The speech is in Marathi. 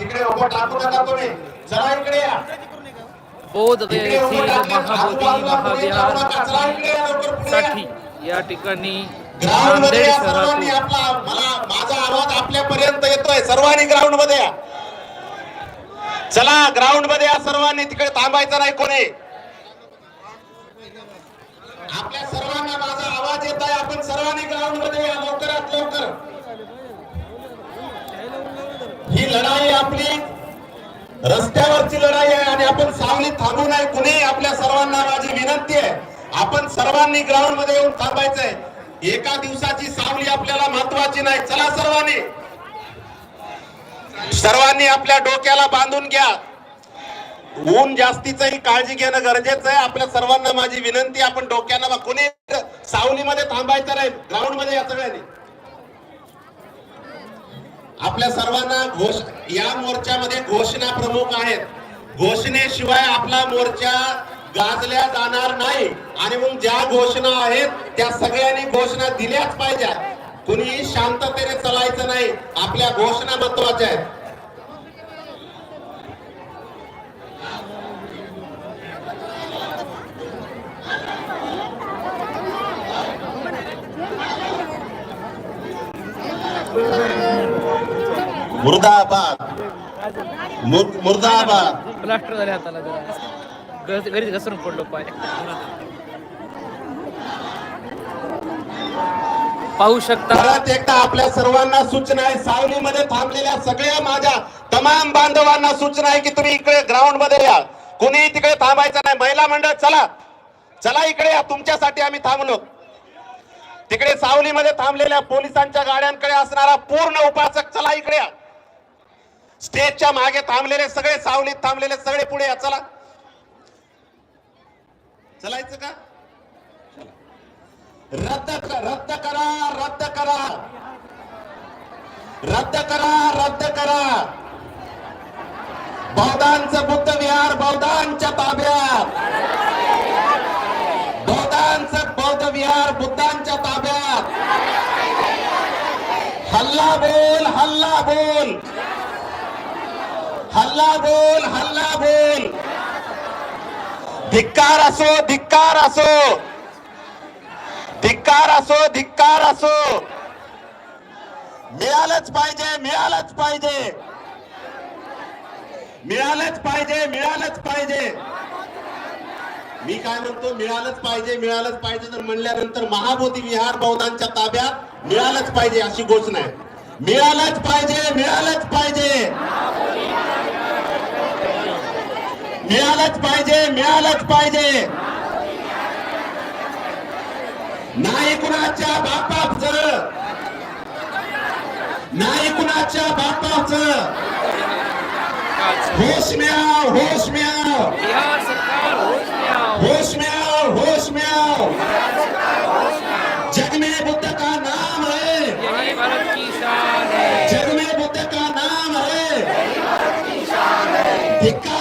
तिकडे उभं टाकू नका तुम्ही. चला इकडे या. येथील महाबोधी ठिकाणी नांदेड माझा आवाज आपल्यापर्यंत येतोय. सर्वांनी ग्राउंडमध्ये या. चला ग्राउंडमध्ये या सर्वांनी. तिकडे थांबायचं नाही कोणी. आपल्या सर्वांना माझा आवाज येत आहे आपण सर्वांनी ग्राउंडमध्ये या. लवकरात लवकर ही लढाई आपली. रस्त्यावरची लढाई आहे आणि आपण सावली थांबू नये. कुणी आपल्या सर्वांना माझी विनंती आहे. आपण सर्वांनी ग्राउंडमध्ये येऊन थांबायचंय. एका दिवसाची सावली आपल्याला महत्वाची नाही. चला सर्वांनी. सर्वांनी आपल्या डोक्याला बांधून घ्या. ऊन जास्तीचंही काळजी घेणं गरजेचं आहे. आपल्या सर्वांना माझी विनंती आपण डोक्याला कुणी कोणी सावलीमध्ये थांबायचं नाही. ग्राउंडमध्ये या सगळ्यांनी. आपल्या सर्वांना घोष या मोर्चामध्ये घोषणा प्रमुख आहेत. घोषणेशिवाय आपला मोर्चा गाजल्या जाणार नाही. आणि मग ज्या घोषणा आहेत त्या सगळ्यांनी घोषणा दिल्याच पाहिजे कुणी शांततेने चालायचं नाही. आपल्या घोषणा महत्त्वाच्या आहेत. मुर्दाबाद. मुर- मुर्दाबाद. प्लास्टर झाले हाताला जरा. घरी- घरीच घसरून पडलो पाय. पाहू शकता परत एकदा आपल्या सर्वांना सूचना आहे. सावलीमध्ये थांबलेल्या सगळ्या माझ्या तमाम बांधवांना सूचना आहे की तुम्ही इकडे ग्राउंडमध्ये या. कुणी तिकडे थांबायचं नाही. महिला मंडळ चला. चला इकडे या. तुमच्यासाठी आम्ही थांबलो. तिकडे सावलीमध्ये थांबलेल्या पोलिसांच्या गाड्यांकडे असणारा पूर्ण उपासक चला इकडे या. स्टेजच्या मागे थांबलेले सगळे सावलीत थांबलेले सगळे पुढे या चला. चलायचं का? रद्द रद्द करा रद्द करा. रद्द करा रद्द करा. बौद्धांचं बुद्ध विहार बौद्धांच्या ताब्यात. बौद्धांचं बौद्ध विहार बुद्धांच्या ताब्यात. हल्ला बोल हल्ला बोल. हल्ला बोल हल्ला बोल. धिक्कार असो धिक्कार असो. धिक्कार असो धिक्कार असो. मिळालंच पाहिजे मिळालंच पाहिजे. मिळालंच पाहिजे मिळालंच पाहिजे. मी काय म्हणतो मिळालंच पाहिजे मिळालंच पाहिजे तर म्हणल्यानंतर महाबोधी विहार बौद्धांच्या ताब्यात मिळालंच पाहिजे अशी घोषणा आहे. मिळालंच पाहिजे मिळालं पाहिजे मिळालंच पाहिजे मिळालंच पाहिजे. नाही कुणाच्या बापाच नाही कुणाच्या बापाच होश मिळाव होश मिळाव. होश मिळाव होश मिळाव. आओ जग में बुद्ध का नाम है यही है जग में बुद्ध का नाम है धिक्कार